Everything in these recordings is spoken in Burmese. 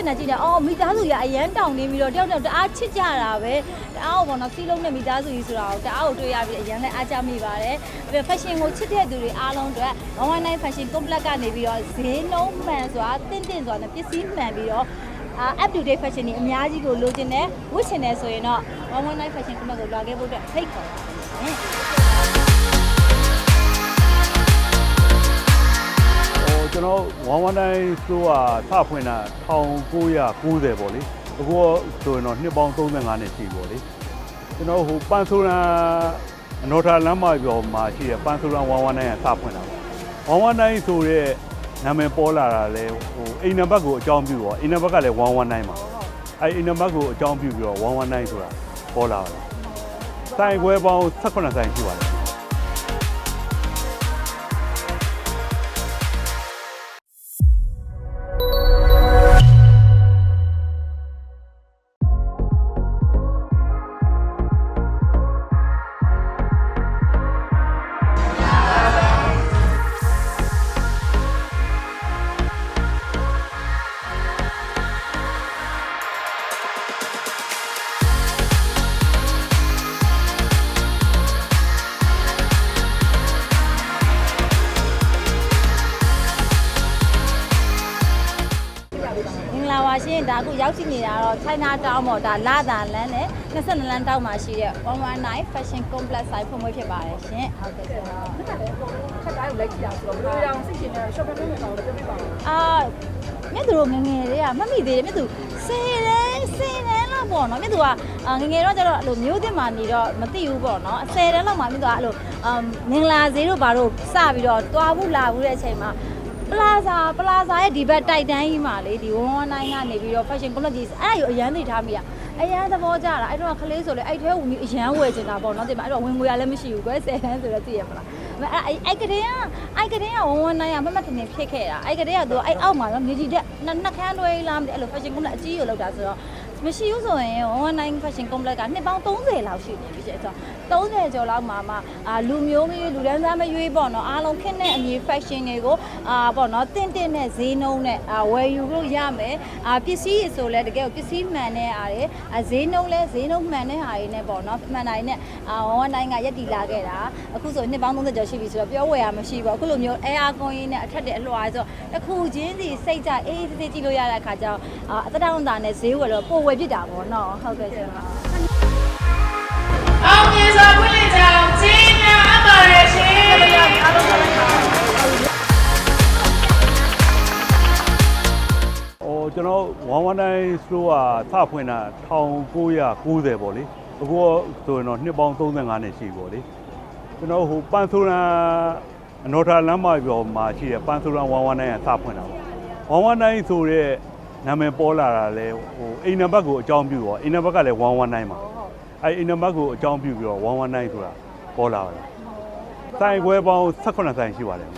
က်နေကြည့်နေအော်မိသားစုရအရန်တောင်းနေပြီးတော့တယောက်တယောက်တအားချစ်ကြတာပဲတအားကိုပေါ့နော်စီးလုံးနဲ့မိသားစုကြီးဆိုတာကိုတအားကိုတွေ့ရပြီးအရန်လည်းအားကြမိပါတယ်ပြီးတော့ fashion ကိုချစ်တဲ့သူတွေအားလုံးအတွက်119 fashion complex ကနေပြီးတော့ဈေးနှုန်းမှန်စွာတင့်တင့်စွာနဲ့ပစ္စည်းမှန်ပြီးတော့အာ up to date fashion တွေအများကြီးကိုလိုချင်တယ်ဝတ်ချင်တယ်ဆိုရင်တော့119 fashion complex ကိုလာခဲ့ဖို့အတွက်ဖိတ်ခေါ်ပါတယ် ရှင်ဟိုကျွန်တော်119 store ကစဖွင့်တာ1990ပေါ့လေအခုဆိုရင်တော့နှစ်ပေါင်း35နှစ်ရှိပြီပေါ့လေကျွန်တော်ဟိုပန်ဆိုရန်အနော်ထာလမ်းမကျော်မှာရှိတဲ့ပန်ဆိုရန်119ကစဖွင့်တာပေါ့119ဆိုတဲ့နာမည်ပေါ်လာတာလဲဟိုအိမ်နံပါတ်ကိုအကြောင်းပြုတော့အိမ်နံပါတ်ကလည်း119ပါအဲအိမ်နံပါတ်ကိုအကြောင်းပြုပြီးတော့119ဆိုတာပေါ်လာတာတိုင်ခွဲပေါင်း18ဆိုင်ရှိပါတယ် ဂလာပါရှင်ဒါအခုရောက်ရှိနေတာတော့ China Town ပေါ့ဒါလာသာလမ်းနဲ့22လမ်းတောက်မှာရှိတဲ့119 Fashion Complex ဆိုင်ဖွင့်ပွဲဖြစ်ပါတယ်ရှင်ဟုတ်ကဲ့ရှင်ခက်တိုင်းကိုလိုက်ကြည့်တာဆိုတော့ဘယ်လိုအောင်စိတ်ရှင်နဲ့ shopping လုပ်နေတာကိုပြောပြပါဦးအာမြတ်သူတို့ငယ်ငယ်လေးကမမိသေးတယ်မြတ်သူ10တန်း10တန်းလောက်ပေါ့နော်မြတ်သူကအာငယ်ငယ်တော့ကျတော့အဲ့လိုမျိုးတင်မာနေတော့မသိဘူးပေါ့နော်10တန်းလောက်မှမြတ်သူကအဲ့လိုအမ်မင်္ဂလာဈေးတို့ဘာတို့စပြီးတော့တွားဘူးလာဘူးတဲ့အချိန်မှာ ပလာဇာပလာဇာရဲ့ဒီဘက်တိုက်တန်းကြီးမှာလေဒီ119ကနေပြီးတော့ fashion complex ကြီးအဲ့ဒါကိုအရန်သိထားမိရအရန်သဘောကျတာအဲ့တော့ကလေးဆိုလေအဲ့ထဲဝင်ပြီးအရန်ဝယ်ချင်တာပေါ့နော်ဒီမှာအဲ့တော့ဝင်ငွေရလည်းမရှိဘူးကွယ်10တန်းဆိုတော့သိရမလားအဲ့အဲ့အဲ့ကလေးကအဲ့ကလေးက119ကမမထင်ထင်ဖြစ်ခဲ့တာအဲ့ကလေးကသူအဲ့အောက်မှာတော့မြေကြီးတက်နှစ်ခမ်းတွဲလားမသိအဲ့လို fashion complex အကြီးကိုလောက်တာဆိုတော့မရှိဘူးဆိုရင်119 fashion complex ကနှစ်ပေါင်း30လောက်ရှိနေပြီကျဆိုတော့ 30ကျော်လောက်မှာမှအာလူမျိုးမရွေးလူတန်းစားမရွေးပေါ့နော်အားလုံးခင်းတဲ့အမည် fashion တွေကိုအာပေါ့နော်တင့်တင့်နဲ့ဈေးနှုန်းနဲ့အာဝယ်ယူလို့ရမယ်အာပစ္စည်းတွေဆိုလဲတကယ်ကိုပစ္စည်းမှန်တဲ့အားတွေအာဈေးနှုန်းလဲဈေးနှုန်းမှန်တဲ့အားတွေနဲ့ပေါ့နော်မှန်တာတွေနဲ့အာ119ကရက်တီလာခဲ့တာအခုဆိုနှစ်ပေါင်း30ကျော်ရှိပြီဆိုတော့ပြောဝယ်ရမရှိဘူးအခုလိုမျိုး air con ရင်းနဲ့အထက်တဲ့အလွှာဆိုတော့တစ်ခုချင်းစီစိတ်ကြအေးသေးသေးကြည့်လို့ရတဲ့အခါကျတော့အာအသက်တောင်းတာနဲ့ဈေးဝယ်တော့ပိုဝယ်ဖြစ်တာပေါ့နော်ဟုတ်ကဲ့ရှင်ပါအောင်မြင် စွာဖွင့်လှစ်ကြအောင်ကြီးများအပ်ပါရရှင်အားလုံးပါဟိုကျွန်တော်119 store ကစဖွင့်တာ1990ပေါ့လေအခုဆိုရင်တော့နှစ်ပေါင်း35နှစ်ရှိပြီပေါ့လေကျွန်တော်ဟိုပန်ဆိုရန်အနော်ထာလမ်းမကျော်မှာရှိတဲ့ပန်ဆိုရန်119ကစဖွင့်တာပေါ့119ဆိုတဲ့နာမည်ပေါ်လာတာလဲဟိုအိမ်နံပါတ်ကိုအကြောင်းပြုတော့အိမ်နံပါတ်ကလည်း119ပါ အဲအိမ်နံပါတ်ကိုအကြောင်းပြုပြီးတော့119ဆိုတာပေါ်လာတယ်ဆိုင်ခွဲပေါင်း18ဆိုင်ရှိပါတယ်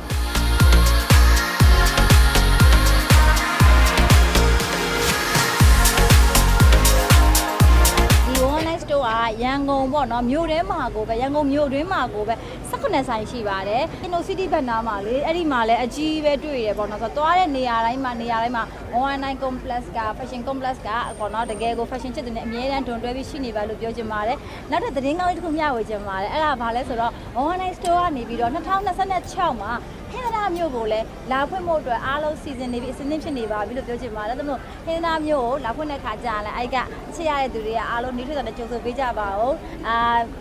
ဒီ online store ကရန်ကုန်ပေါ့နော်မြို့ထဲမှာကိုပဲရန်ကုန်မြို့တွင်းမှာကိုပဲ 18ဆိုင်ရှိပါတယ်။ Inno City ဘက်နားမှာလေအဲ့ဒီမှာလည်းအကြီးပဲတွေ့ရတယ်ပေါ့နော်ဆိုတော့သွားတဲ့နေရာတိုင်းမှာနေရာတိုင်းမှာ119 complex က fashion complex ကပေါ့နော်တကယ်ကို fashion ချစ်တဲ့နဲ့အမြဲတမ်းတွန်တွဲပြီးရှိနေပါလို့ပြောချင်ပါတယ်။နောက်ထပ်သတင်းကောင်းလေးတစ်ခုမျှဝေချင်ပါတယ်။အဲ့ဒါဘာလဲဆိုတော့119 store ကနေပြီးတော့2026မှာ ဟင်္သာမြို့ကိုလည်းလာဖွင့်ဖို့အတွက်အားလုံးစီစဉ်နေပြီးအစဉ်သင့်ဖြစ်နေပါပြီလို့ပြောချင်ပါတယ်။ဒါကြောင့်မို့ဟင်္သာမြို့ကိုလာဖွင့်တဲ့ခါကြာရင်လည်းအဲ့ကအချစ်ရတဲ့သူတွေကအားလုံးနေထွေးတဲ့ကြိုဆိုပေးကြပါဦး။အာ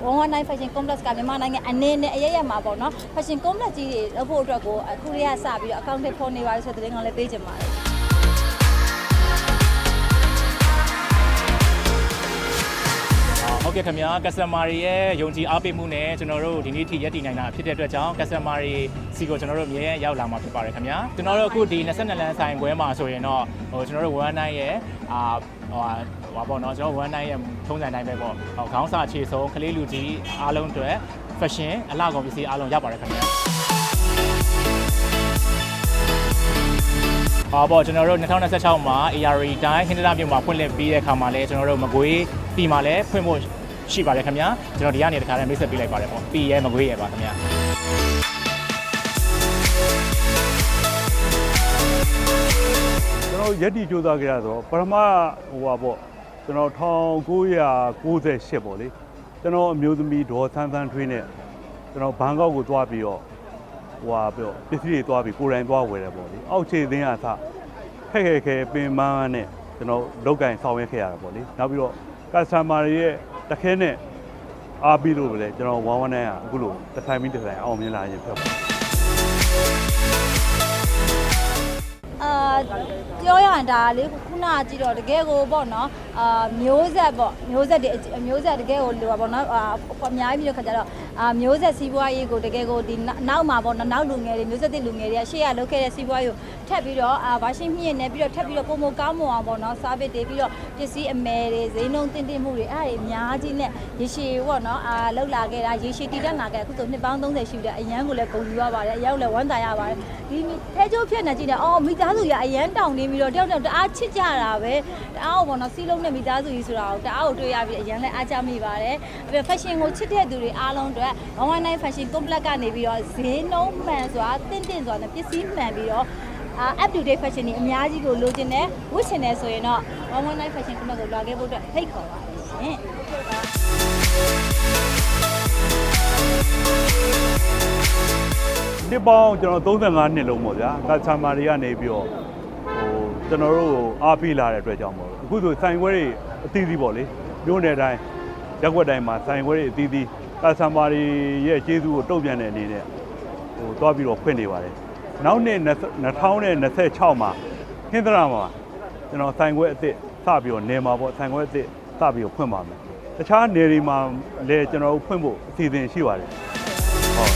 119 fashion complex ကမြန်မာနိုင်ငံအနေနဲ့အရရမှာပေါ့နော် fashion complex ကြီးတွေလုပ်ဖို့အတွက်ကိုအခုလေးကစပြီးတော့အကောင့်တွေဖော်နေပါလို့ဆိုတဲ့သတင်းကောင်းလေးပေးချင်ပါတယ်။ ဟုတ်ကဲ့ခင်ဗျာ customer တွေရဲ့ယုံကြည်အားပေးမှုနဲ့ကျွန်တော်တို့ဒီနေ့ထိရက်တည်နိုင်တာဖြစ်တဲ့အတွက်ကြောင့် customer တွေစီကိုကျွန်တော်တို့အမြဲရောက်လာမှာဖြစ်ပါတယ်ခင်ဗျာကျွန်တော်တို့အခုဒီ22လမ်းဆိုင်ပွဲမှာဆိုရင်တော့ဟိုကျွန်တော်တို့19ရဲ့အာဟိုဟိုပါပေါ့နော်ကျွန်တော်19ရဲ့ထုံးစံတိုင်းပဲပေါ့ဟိုခေါင်းစာခြေဆုံးကလေးလူကြီးအားလုံးအတွက် fashion အလှကုန်ပစ္စည်းအားလုံးရပါတယ်ခင်ဗျာဟောပေါ့ကျွန်တော်တို့2026မှာ ARE တိုင်းဟင်္ဒရာမြို့မှာဖွင့်လှစ်ပြီးတဲ့အခါမှာလည်းကျွန်တော်တို့မကွေးပြည်မှာလည်းဖွင့်ဖို့ ရှိပါတယ်ခင်ဗျာကျွန်တော်ဒီကနေတခါလည်းမိတ်ဆက်ပေးလိုက်ပါတယ်ပေါ့ပြည်ရဲမကွေးရဲပါခင်ဗျာကျွန်တော်ရက်တီကြိုးစားကြရဆိုတော့ပထမဟိုပါပေါ့ကျွန်တော်1998ပေါ့လေကျွန်တော်အမျိုးသမီးဒေါ်ဆန်းဆန်းထွေးနဲ့ကျွန်တော်ဘန်ကောက်ကိုသွားပြီးတော့ဟိုပါပြောပစ္စည်းတွေသွားပြီးကိုယ်တိုင်သွားဝယ်တယ်ပေါ့လေအောက်ခြေသင်းအသခက်ခဲခဲပင်မန်းနဲ့ကျွန်တော်လောက်ကင်ဆောင်ရွက်ခဲ့ရတာပေါ့လေနောက်ပြီးတော့ customer တွေရဲ့ တခဲနဲ့အားပြီးလို့ပဲလေကျွန်တော်119ကအခုလိုတစ်ဆိုင်ပြီးတစ်ဆိုင်အောင်မြင်လာရင်ဖြစ်ပါတယ်အာပြောရရင်ဒါလေခုနကကြည့်တော့တကယ်ကိုပေါ့နော်အာမျိုးဆက်ပေါ့မျိုးဆက်တွေအမျိုးဆက်တကယ်ကိုလိုပါပေါ့နော်အာအများကြီးပြီးတော့ခါကြတော့အာမျိုးဆက်စီးပွားရေးကိုတကယ်ကိုဒီနောက်မှာပေါ့နော်နောက်လူငယ်တွေမျိုးဆက်တဲ့လူငယ်တွေကရှေ့ကလုပ်ခဲ့တဲ့စီးပွားရေးကို ထပ်ပြီးတော့အာဘာရှင်းမြင့်နေပြီးတော့ထပ်ပြီးတော့ပုံမကောင်းမွန်အောင်ပေါ့နော်စားပစ်တွေပြီးတော့ပစ္စည်းအမယ်တွေဈေးနှုန်းတင်တင်မှုတွေအဲ့ဒါတွေအများကြီးနဲ့ရေရှည်ပေါ့နော်အာလောက်လာခဲ့တာရေရှည်တည်တတ်လာခဲ့အခုဆိုနှစ်ပေါင်း30ရှိပြီတဲ့အရန်ကိုလည်းဂုဏ်ယူရပါတယ်အရောက်လည်းဝမ်းသာရပါတယ်ဒီထဲကျိုးဖြစ်နေကြည့်တယ်အော်မိသားစုရအရန်တောင်းနေပြီးတော့တယောက်တယောက်တအားချစ်ကြတာပဲတအားကိုပေါ့နော်စီးလုံးနဲ့မိသားစုကြီးဆိုတာကိုတအားကိုတွေ့ရပြီးအရန်လည်းအားကြမိပါတယ်ပြီးတော့ fashion ကိုချစ်တဲ့သူတွေအားလုံးအတွက်119 fashion complex ကနေပြီးတော့ဈေးနှုန်းမှန်စွာတင့်တင့်စွာနဲ့ပစ္စည်းမှန်ပြီးတော့အာ up to date fashion တွေအများကြီးကိုလိုချင်တယ်ဝတ်ချင်တယ်ဆိုရင်တော့119 fashion complex ကိုလာခဲ့ဖို့အတွက်ဖိတ်ခေါ်ပါတယ်ရှင်နှစ်ပေါင်းကျွန်တော်35နှစ်လုံးပေါ့ဗျာကတ်ဆာမာတွေကနေပြီးတော့ဟိုကျွန်တော်တို့ကိုအားပေးလာတဲ့အတွက်ကြောင့်ပေါ့အခုဆိုဆိုင်ခွဲတွေအသီးသီးပေါ့လေမြို့နယ်တိုင်းရက်ွက်တိုင်းမှာဆိုင်ခွဲတွေအသီးသီးကတ်ဆာမာတွေရဲ့ကျေးဇူးကိုတုံ့ပြန်တဲ့အနေနဲ့ဟိုတွားပြီးတော့ဖွင့်နေပါတယ် နောက်နှစ်2026မှာဟင်္ဒရာမှာကျွန်တော်ဆိုင်ခွဲအသစ်စပြီးတော့နေမှာပေါ့ဆိုင်ခွဲအသစ်စပြီးတော့ဖွင့်ပါမယ်တခြားနေတွေမှာလည်းကျွန်တော်တို့ဖွင့်ဖို့အစီအစဉ်ရှိပါတယ်ဟုတ်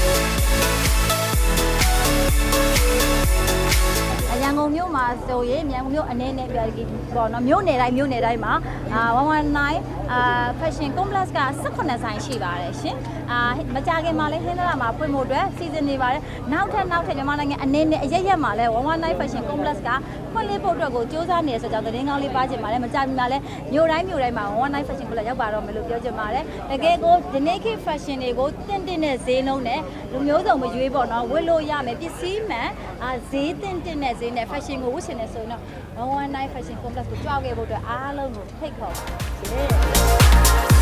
အရန်ကုန်မြို့မှာဆိုရင်မြန်ကုန်မြို့အနေနဲ့ပြောပြီးပေါ့နော်မြို့နယ်တိုင်းမြို့နယ်တိုင်းမှာအာ119 အာ fashion complex က18ဆိုင်ရှိပါတယ်ရှင်အာမကြခင်မှာလည်းဟင်းလာမှာဖွင့်ဖို့အတွက်စီစဉ်နေပါတယ်နောက်ထပ်နောက်ထပ်မြန်မာနိုင်ငံအနေနဲ့အရက်ရက်မှာလည်း119 fashion complex ကဖွင့်လှစ်ဖို့အတွက်ကိုစ조사နေရဆိုကြောင်းသတင်းကောင်းလေးပါချင်ပါတယ်မကြခင်မှာလည်းမြို့တိုင်းမြို့တိုင်းမှာ119 fashion complex ရောက်ပါတော့မယ်လို့ပြောချင်ပါတယ်တကယ်ကိုဒီနေ့ခေတ် fashion တွေကိုတင့်တင့်တဲ့ဈေးနှုန်းနဲ့လူမျိုးစုံမရွေးပေါ့နော်ဝတ်လို့ရမယ်ပစ္စည်းမှန်အာဈေးတင့်တင့်တဲ့ဈေးနဲ့ fashion ကိုဝတ်ချင်တယ်ဆိုရင်တော့ 119 fashion complex ကိုကြွားခဲ့ဖို့အတွက်အားလုံးကိုဖိတ်ခေါ်ပါတယ်ရှင်